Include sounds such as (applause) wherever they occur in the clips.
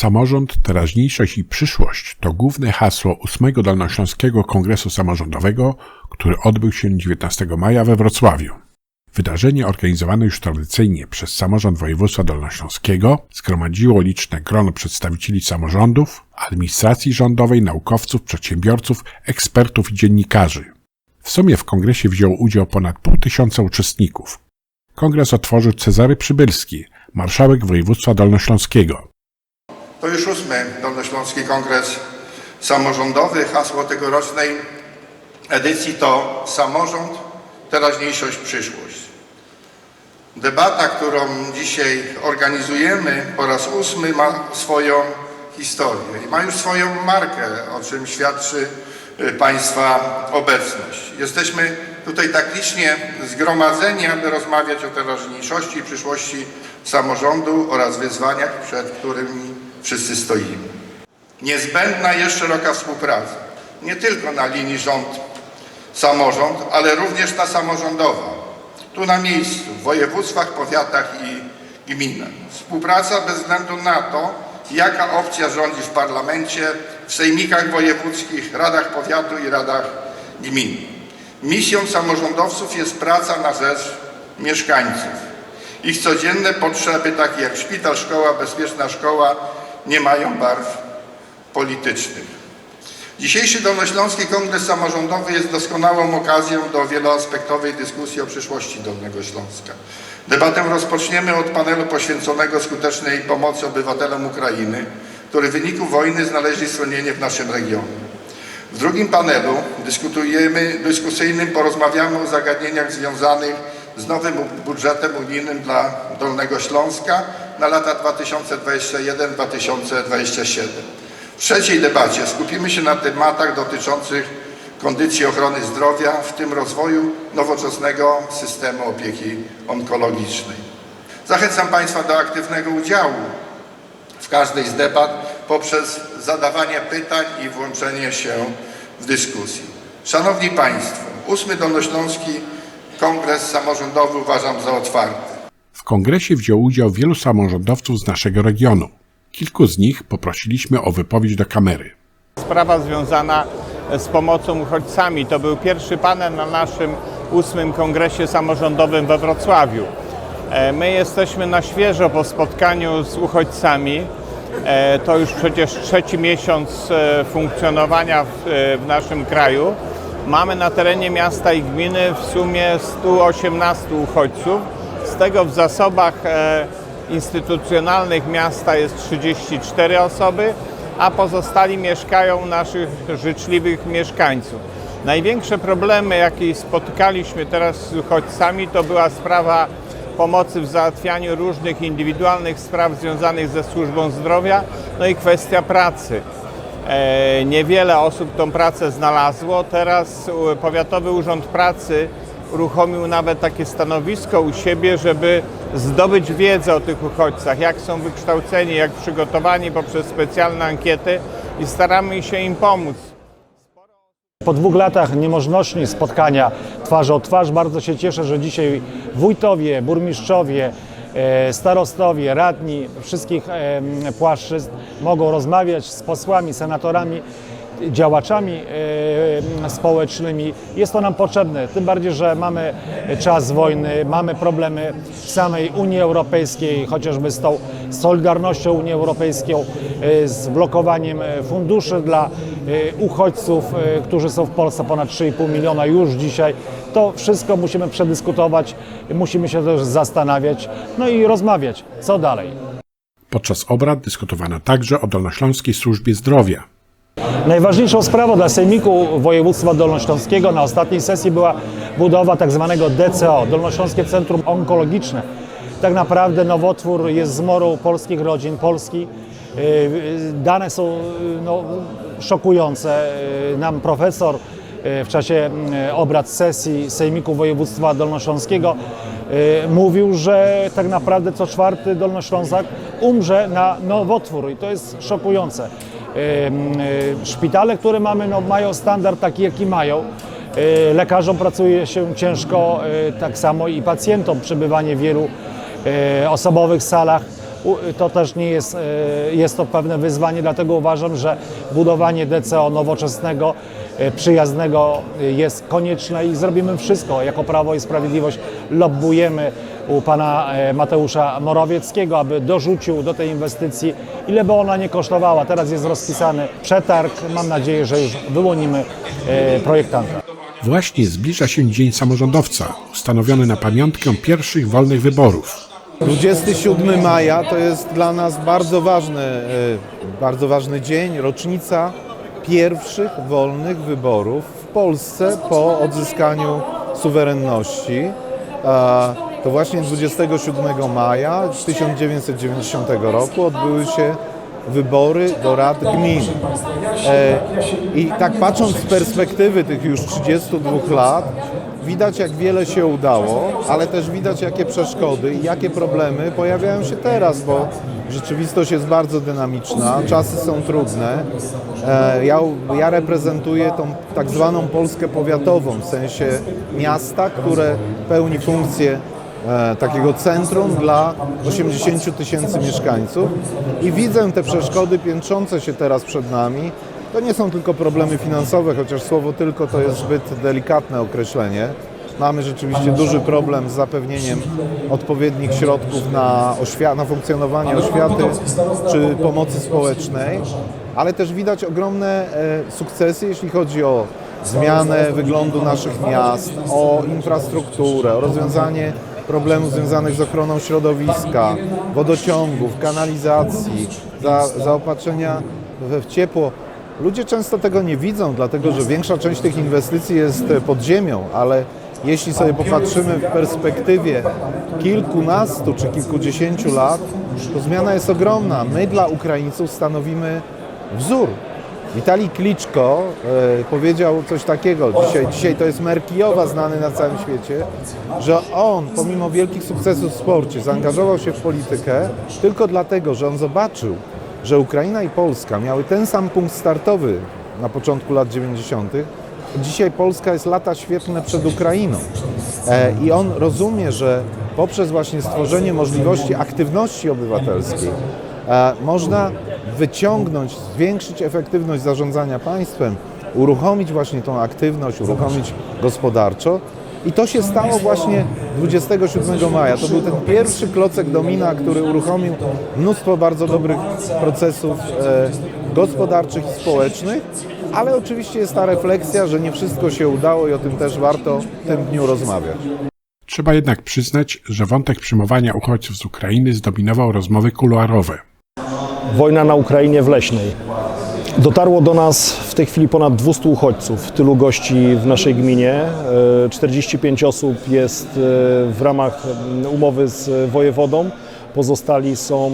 Samorząd, teraźniejszość i przyszłość to główne hasło 8 Dolnośląskiego Kongresu Samorządowego, który odbył się 19 maja we Wrocławiu. Wydarzenie organizowane już tradycyjnie przez Samorząd Województwa Dolnośląskiego zgromadziło liczne grono przedstawicieli samorządów, administracji rządowej, naukowców, przedsiębiorców, ekspertów i dziennikarzy. W sumie w kongresie wziął udział ponad pół tysiąca uczestników. Kongres otworzył Cezary Przybylski, marszałek województwa dolnośląskiego. To już ósmy Dolnośląski Kongres Samorządowy. Hasło tegorocznej edycji to samorząd, teraźniejszość, przyszłość. Debata, którą dzisiaj organizujemy po raz ósmy ma swoją historię i ma już swoją markę, o czym świadczy y, Państwa obecność. Jesteśmy tutaj tak licznie zgromadzeni, aby rozmawiać o teraźniejszości i przyszłości samorządu oraz wyzwaniach, przed którymi wszyscy stoimy. Niezbędna jest szeroka współpraca, nie tylko na linii rząd-samorząd, ale również ta samorządowa, tu na miejscu, w województwach, powiatach i gminach. Współpraca bez względu na to, jaka opcja rządzi w parlamencie, w sejmikach wojewódzkich, radach powiatu i radach gmin. Misją samorządowców jest praca na rzecz mieszkańców. Ich codzienne potrzeby, takie jak szpital, szkoła, bezpieczna szkoła, nie mają barw politycznych. Dzisiejszy Dolnośląski Kongres Samorządowy jest doskonałą okazją do wieloaspektowej dyskusji o przyszłości Dolnego Śląska. Debatę rozpoczniemy od panelu poświęconego skutecznej pomocy obywatelom Ukrainy, którzy w wyniku wojny znaleźli schronienie w naszym regionie. W drugim panelu dyskutujemy, dyskusyjnym porozmawiamy o zagadnieniach związanych z nowym budżetem unijnym dla Dolnego Śląska na lata 2021-2027. W trzeciej debacie skupimy się na tematach dotyczących kondycji ochrony zdrowia, w tym rozwoju nowoczesnego systemu opieki onkologicznej. Zachęcam Państwa do aktywnego udziału w każdej z debat poprzez zadawanie pytań i włączenie się w dyskusję. Szanowni Państwo, ósmy Dolnośląski Kongres Samorządowy uważam za otwarty. W kongresie wziął udział wielu samorządowców z naszego regionu. Kilku z nich poprosiliśmy o wypowiedź do kamery. Sprawa związana z pomocą uchodźcami. To był pierwszy panel na naszym ósmym kongresie samorządowym we Wrocławiu. E, My jesteśmy na świeżo po spotkaniu z uchodźcami. E, To już przecież trzeci miesiąc e, funkcjonowania w, w naszym kraju. Mamy na terenie miasta i gminy w sumie 118 uchodźców. Z tego w zasobach e, instytucjonalnych miasta jest 34 osoby, a pozostali mieszkają naszych życzliwych mieszkańców. Największe problemy, jakie spotykaliśmy teraz z uchodźcami, to była sprawa pomocy w załatwianiu różnych indywidualnych spraw związanych ze służbą zdrowia, no i kwestia pracy. E, Niewiele osób tą pracę znalazło. Teraz Powiatowy Urząd Pracy uruchomił nawet takie stanowisko u siebie, żeby zdobyć wiedzę o tych uchodźcach, jak są wykształceni, jak przygotowani poprzez specjalne ankiety i staramy się im pomóc. Po dwóch latach niemożności spotkania twarzą w twarz bardzo się cieszę, że dzisiaj wójtowie, burmistrzowie, e, starostowie, radni wszystkich płaszczyzn mogą rozmawiać z posłami, senatorami, działaczami e, społecznymi. Jest to nam potrzebne, tym bardziej, że mamy czas wojny, mamy problemy w samej Unii Europejskiej, chociażby z tą solidarnością Unii Europejską, e, z blokowaniem funduszy dla e, uchodźców, którzy są w Polsce, ponad 3,5 miliona już dzisiaj. To wszystko musimy przedyskutować, musimy się też zastanawiać, no i rozmawiać, co dalej. Podczas obrad dyskutowano także o Dolnośląskiej Służbie Zdrowia. Najważniejszą sprawą dla Sejmiku Województwa Dolnośląskiego na ostatniej sesji była budowa tak zwanego DCO, Dolnośląskie Centrum Onkologiczne. Tak naprawdę nowotwór jest zmorą polskich rodzin, Polski. Yy, yy, Dane są yy, no, szokujące. Nam profesor w czasie obrad sesji Sejmiku Województwa Dolnośląskiego mówił, że tak naprawdę co czwarty Dolnoślązak umrze na nowotwór i to jest szokujące. Y, Szpitale, które mamy, no, mają standard taki, jaki mają. Y, Lekarzom pracuje się ciężko, y, tak samo i pacjentom przebywanie w wielu osobowych salach To też nie jest, e, jest to pewne wyzwanie, dlatego uważam, że budowanie DCO nowoczesnego, e, przyjaznego e, jest konieczne i zrobimy wszystko. Jako Prawo i Sprawiedliwość lobbujemy u pana e, Mateusza Morawieckiego, aby dorzucił do tej inwestycji, ile by ona nie kosztowała. Teraz jest rozpisany przetarg. Mam nadzieję, że już wyłonimy e, projektanta. Właśnie zbliża się Dzień Samorządowca, ustanowiony na pamiątkę pierwszych wolnych wyborów. 27 maja to jest dla nas bardzo ważny, e, bardzo ważny dzień, rocznica pierwszych wolnych wyborów w Polsce po odzyskaniu suwerenności. To właśnie 27 maja 1990 roku odbyły się wybory do rad gmin. E, I tak patrząc z perspektywy tych już 32 lat, widać jak wiele się udało, ale też widać jakie przeszkody i jakie problemy pojawiają się teraz, bo rzeczywistość jest bardzo dynamiczna, czasy są trudne. E, Ja, ja reprezentuję tą tak zwaną Polskę powiatową, w sensie miasta, które pełni funkcję takiego centrum dla 80 tysięcy mieszkańców i widzę te przeszkody piętrzące się teraz przed nami. To nie są tylko problemy finansowe, chociaż słowo tylko to jest zbyt delikatne określenie. Mamy rzeczywiście duży problem z zapewnieniem odpowiednich środków na, na funkcjonowanie oświaty czy pomocy społecznej, ale też widać ogromne e, sukcesy, jeśli chodzi o zmianę wyglądu naszych miast, o infrastrukturę, o rozwiązanie problemów związanych z ochroną środowiska, wodociągów, kanalizacji, za, zaopatrzenia w, w ciepło. Ludzie często tego nie widzą, dlatego że większa część tych inwestycji jest e, pod ziemią, ale jeśli sobie popatrzymy w perspektywie kilkunastu czy kilkudziesięciu lat, to zmiana jest ogromna. My dla Ukraińców stanowimy wzór. Witalij Kliczko e, powiedział coś takiego, dzisiaj, dzisiaj to jest Merkijowa znany na całym świecie, że on pomimo wielkich sukcesów w sporcie zaangażował się w politykę tylko dlatego, że on zobaczył, że Ukraina i Polska miały ten sam punkt startowy na początku lat 90. Dzisiaj Polska jest lata świetlne przed Ukrainą. E, I on rozumie, że poprzez właśnie stworzenie możliwości aktywności obywatelskiej e, można wyciągnąć, zwiększyć efektywność zarządzania państwem, uruchomić właśnie tą aktywność, uruchomić gospodarczo. I to się stało właśnie 27 maja. To był ten pierwszy klocek domina, który uruchomił mnóstwo bardzo dobrych procesów e, gospodarczych i społecznych, ale oczywiście jest ta refleksja, że nie wszystko się udało i o tym też warto w tym dniu rozmawiać. Trzeba jednak przyznać, że wątek przyjmowania uchodźców z Ukrainy zdominował rozmowy kuluarowe. Wojna na Ukrainie w Leśnej. Dotarło do nas w tej chwili ponad 200 uchodźców, tylu gości w naszej gminie. E, 45 osób jest e, w ramach umowy z wojewodą. Pozostali są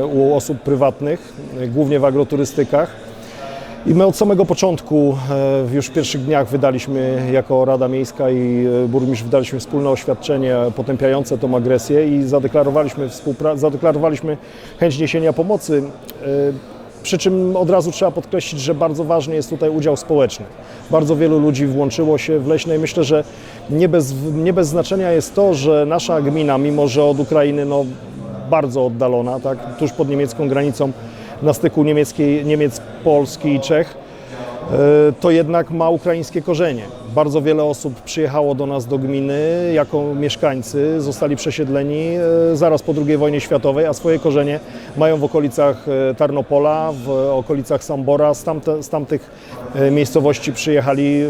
e, u osób prywatnych, e, głównie w agroturystykach. I my od samego początku, e, już w pierwszych dniach wydaliśmy jako Rada Miejska i e, burmistrz wydaliśmy wspólne oświadczenie potępiające tą agresję i zadeklarowaliśmy, zadeklarowaliśmy chęć niesienia pomocy. E, Przy czym od razu trzeba podkreślić, że bardzo ważny jest tutaj udział społeczny. Bardzo wielu ludzi włączyło się w Leśne i myślę, że nie bez, nie bez znaczenia jest to, że nasza gmina, mimo że od Ukrainy no, bardzo oddalona, tak, tuż pod niemiecką granicą, na styku niemieckiej, Niemiec, Polski i Czech, e, to jednak ma ukraińskie korzenie. Bardzo wiele osób przyjechało do nas do gminy jako mieszkańcy, zostali przesiedleni e, zaraz po II wojnie światowej, a swoje korzenie mają w okolicach e, Tarnopola, w okolicach Sambora. Z, tamte, z tamtych miejscowości przyjechali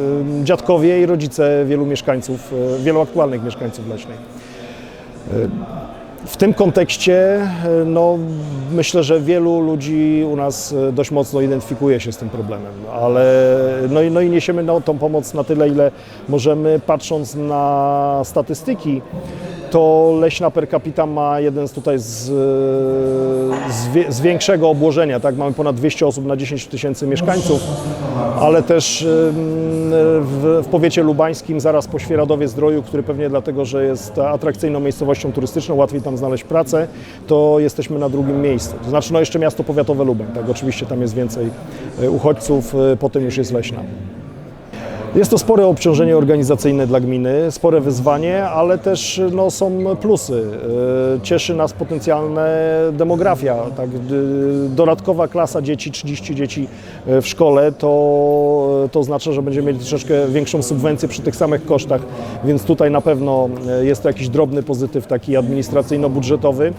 dziadkowie i rodzice wielu mieszkańców, wielu aktualnych mieszkańców Leśnej. W tym kontekście e, no, myślę, że wielu ludzi u nas e, dość mocno identyfikuje się z tym problemem, ale no, no i niesiemy no, tą pomoc na tyle, ile możemy. Patrząc na statystyki, to Leśna per capita ma jeden z tutaj z, z, wie- z większego obłożenia, tak? Mamy ponad 200 osób na 10 tysięcy mieszkańców, ale też w, w powiecie lubańskim, zaraz po Świeradowie Zdroju, który pewnie dlatego, że jest atrakcyjną miejscowością turystyczną, łatwiej tam znaleźć pracę, to jesteśmy na drugim miejscu. To znaczy, no jeszcze miasto powiatowe Lubań, tak? Oczywiście tam jest więcej y, uchodźców, y, potem już jest Leśna. Jest to spore obciążenie organizacyjne dla gminy, spore wyzwanie, ale też no, są plusy. E, Cieszy nas potencjalna demografia. Tak? Dodatkowa klasa dzieci, 30 dzieci e, w szkole, to, to oznacza, że będziemy mieli troszeczkę większą subwencję przy tych samych kosztach, więc tutaj na pewno e, jest to jakiś drobny pozytyw taki administracyjno-budżetowy.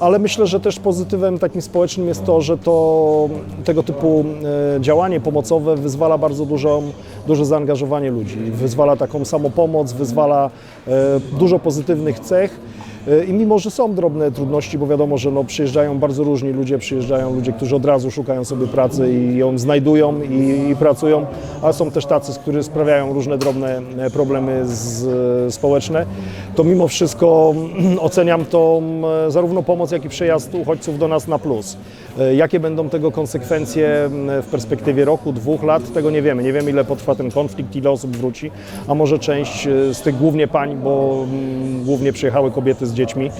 Ale myślę, że też pozytywem takim społecznym jest to, że to tego typu e, działanie pomocowe wyzwala bardzo dużą, duże zaangażowanie ludzi, wyzwala taką samopomoc, wyzwala e, dużo pozytywnych cech. E, I mimo, że są drobne trudności, bo wiadomo, że no, przyjeżdżają bardzo różni ludzie, przyjeżdżają ludzie, którzy od razu szukają sobie pracy i ją znajdują i, i pracują, ale są też tacy, którzy sprawiają różne drobne e, problemy z, społeczne, to mimo wszystko (clears throat) oceniam e, zarówno pomoc, jak i przejazd uchodźców do nas na plus. E, Jakie będą tego konsekwencje m, w perspektywie roku, dwóch lat, tego nie wiemy. Nie wiemy, ile potrwa ten konflikt, ile osób wróci, a może część e, z tych głównie pań, bo mm, głównie przyjechały kobiety z dziećmi.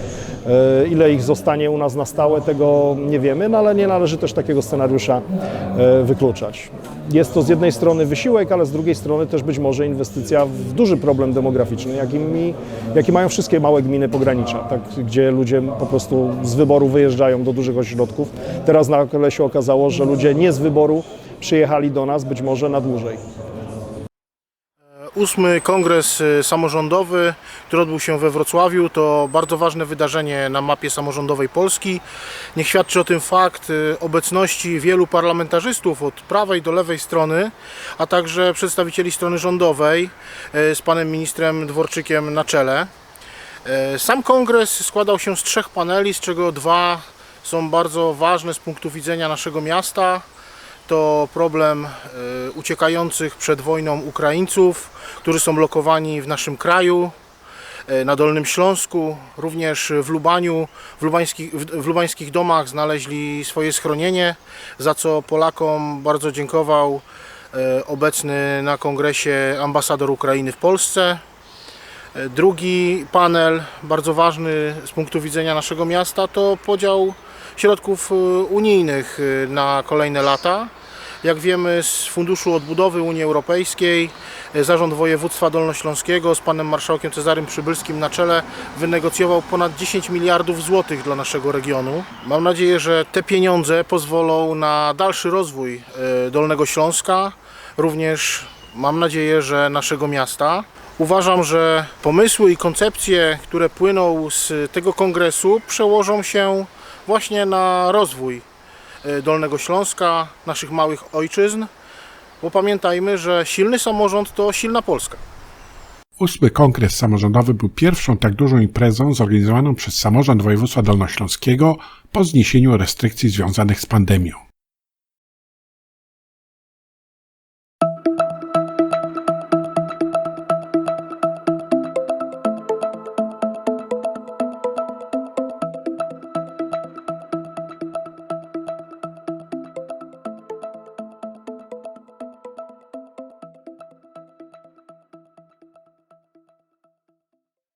E, Ile ich zostanie u nas na stałe, tego nie wiemy, no ale nie należy też takiego scenariusza wykluczać. Jest to z jednej strony wysiłek, ale z drugiej strony też być może inwestycja w duży problem demograficzny, jaki mają wszystkie małe gminy pogranicza, tak, gdzie ludzie po prostu z wyboru wyjeżdżają do dużych ośrodków. Teraz nagle się okazało, że ludzie nie z wyboru przyjechali do nas być może na dłużej. Ósmy kongres y, samorządowy, który odbył się we Wrocławiu, to bardzo ważne wydarzenie na mapie samorządowej Polski. Niech świadczy o tym fakt y, obecności wielu parlamentarzystów od prawej do lewej strony, a także przedstawicieli strony rządowej y, z panem ministrem Dworczykiem na czele. Sam kongres składał się z trzech paneli, z czego dwa są bardzo ważne z punktu widzenia naszego miasta. To problem e, uciekających przed wojną Ukraińców, którzy są lokowani w naszym kraju, e, na Dolnym Śląsku, również w Lubaniu, w lubańskich, w lubańskich domach znaleźli swoje schronienie, za co Polakom bardzo dziękował e, obecny na kongresie ambasador Ukrainy w Polsce. Drugi panel, bardzo ważny z punktu widzenia naszego miasta, to podział środków e, unijnych e, na kolejne lata. Jak wiemy z Funduszu Odbudowy Unii Europejskiej e, Zarząd Województwa Dolnośląskiego z panem marszałkiem Cezarym Przybylskim na czele wynegocjował ponad 10 miliardów złotych dla naszego regionu. Mam nadzieję, że te pieniądze pozwolą na dalszy rozwój Dolnego Śląska, również mam nadzieję, że naszego miasta. Uważam, że pomysły i koncepcje, które płyną z tego kongresu, przełożą się właśnie na rozwój e, Dolnego Śląska, naszych małych ojczyzn, bo pamiętajmy, że silny samorząd to silna Polska. Ósmy kongres samorządowy był pierwszą tak dużą imprezą zorganizowaną przez samorząd województwa dolnośląskiego po zniesieniu restrykcji związanych z pandemią.